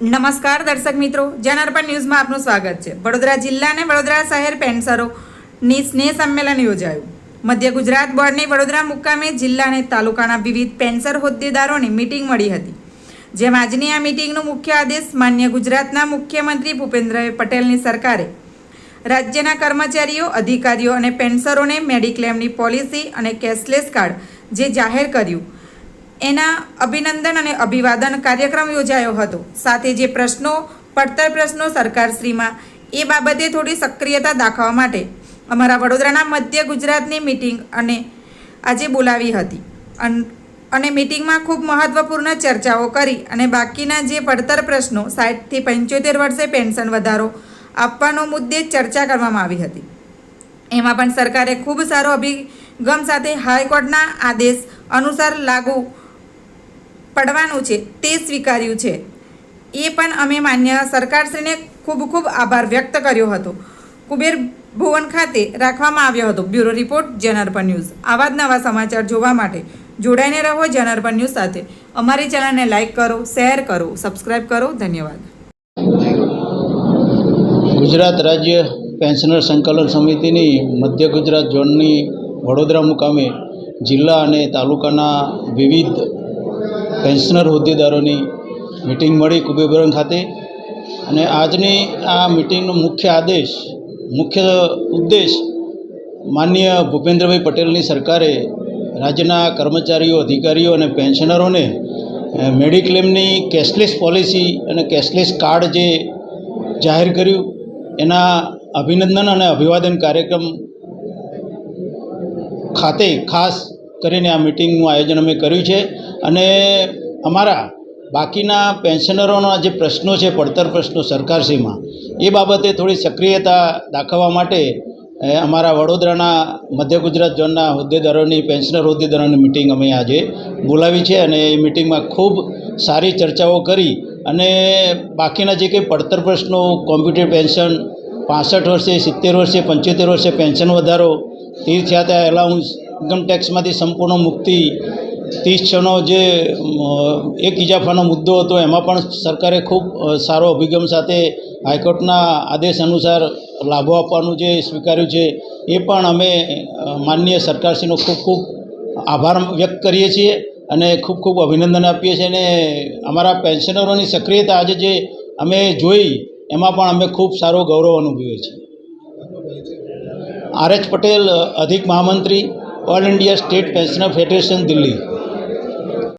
નમસ્કાર દર્શક મિત્રો, જનાર્પણ ન્યૂઝમાં આપનું સ્વાગત છે. વડોદરા જિલ્લા અને વડોદરા શહેર પેન્સરોની સ્નેહ સંમેલન યોજાયું. મધ્ય ગુજરાત બોર્ડની વડોદરા મુકામે જિલ્લા અને તાલુકાના વિવિધ પેન્સર હોદ્દેદારોની મીટિંગ મળી હતી. જેમ આજની આ મીટિંગનો મુખ્ય આદેશ માન્ય ગુજરાતના મુખ્યમંત્રી ભૂપેન્દ્રભાઈ પટેલની સરકારે રાજ્યના કર્મચારીઓ, અધિકારીઓ અને પેન્સરોને મેડિક્લેમની પોલિસી અને કેશલેસ કાર્ડ જે જાહેર કર્યું એના અભિનંદન અને અભિવાદન કાર્યક્રમ યોજાયો હતો. સાથે જે પ્રશ્નો, પડતર પ્રશ્નો સરકારશ્રીમાં એ બાબતે થોડી સક્રિયતા દાખવવા માટે અમારા વડોદરાના મધ્ય ગુજરાતની મિટિંગ અને આજે બોલાવી હતી. અન- મિટિંગમાં ખૂબ મહત્ત્વપૂર્ણ ચર્ચાઓ કરી અને બાકીના જે પડતર પ્રશ્નો સાઠથી પંચોતેર વર્ષે પેન્શન વધારો આપવાનો મુદ્દે ચર્ચા કરવામાં આવી હતી. એમાં પણ સરકારે ખૂબ સારો અભિગમ સાથે હાઈકોર્ટના આદેશ અનુસાર લાગુ પડવાનું છે, તે સ્વીકાર્યું છે. એ પણ અમે માન્ય સરકારશ્રીને ખૂબ ખૂબ આભાર વ્યક્ત કર્યો હતો. કુબેર ભુવન ખાતે રાખવામાં આવ્યો હતો. Bureau report Janarpan news. આવા જ નવા સમાચાર જોવા માટે જોડાઈને રહો જનાર્પણ ન્યૂઝ સાથે. અમારી ચેનલને લાઇક કરો, શેર કરો, સબસ્ક્રાઇબ કરો. ધન્યવાદ. ગુજરાત રાજ્ય પેન્શનર સંકલન સમિતિની મધ્ય ગુજરાત ઝોનની વડોદરા મુકામે જિલ્લા અને તાલુકાના વિવિધ પેન્શનર હોદ્દેદારોની મિટિંગ મળી કુબેબરન ખાતે. અને આજની આ મિટિંગનો મુખ્ય આદેશ, મુખ્ય ઉદ્દેશ માન્ય ભૂપેન્દ્રભાઈ પટેલની સરકારે રાજ્યના કર્મચારીઓ, અધિકારીઓ અને પેન્શનરોને મેડિક્લેમની કેશલેસ પોલિસી અને કેશલેસ કાર્ડ જે જાહેર કર્યું, એના અભિનંદન અને અભિવાદન કાર્યક્રમ ખાતે ખાસ કરીને આ મિટિંગનું આયોજન અમે કર્યું છે. અને અમારા બાકીના પેન્શનરોના જે પ્રશ્નો છે, પડતર પ્રશ્નો સરકારશ્રીમાં, એ બાબતે થોડી સક્રિયતા દાખવવા માટે અમારા વડોદરાના મધ્ય ગુજરાત ઝોનના હોદ્દેદારોની, પેન્શનર હોદ્દેદારોની મિટિંગ અમે આજે બોલાવી છે અને એ મિટિંગમાં ખૂબ સારી ચર્ચાઓ કરી અને બાકીના જે કંઈ પડતર પ્રશ્નો, કોમ્પ્યુટર પેન્શન, પાસઠ વર્ષે, સિત્તેર વર્ષે, પંચોતેર વર્ષે પેન્શન વધારો, તીર્થયાત્રા એલાઉન્સ, ઇન્કમ ટેક્સમાંથી સંપૂર્ણ મુક્તિ ત્રીસ છનો જે એક ઇજાફાનો મુદ્દો હતો, એમાં પણ સરકારે ખૂબ સારો અભિગમ સાથે હાઈકોર્ટના આદેશ અનુસાર લાભો આપવાનું જે સ્વીકાર્યું છે, એ પણ અમે માનનીય સરકારશ્રીનો ખૂબ ખૂબ આભાર વ્યક્ત કરીએ છીએ અને ખૂબ ખૂબ અભિનંદન આપીએ છીએ અને અમારા પેન્શનરોની સક્રિયતા આજે જે અમે જોઈ, એમાં પણ અમે ખૂબ સારો ગૌરવ અનુભવીએ છીએ. આર એચ પટેલ અધિક મહામંત્રી, all India state pensioner federation, Delhi.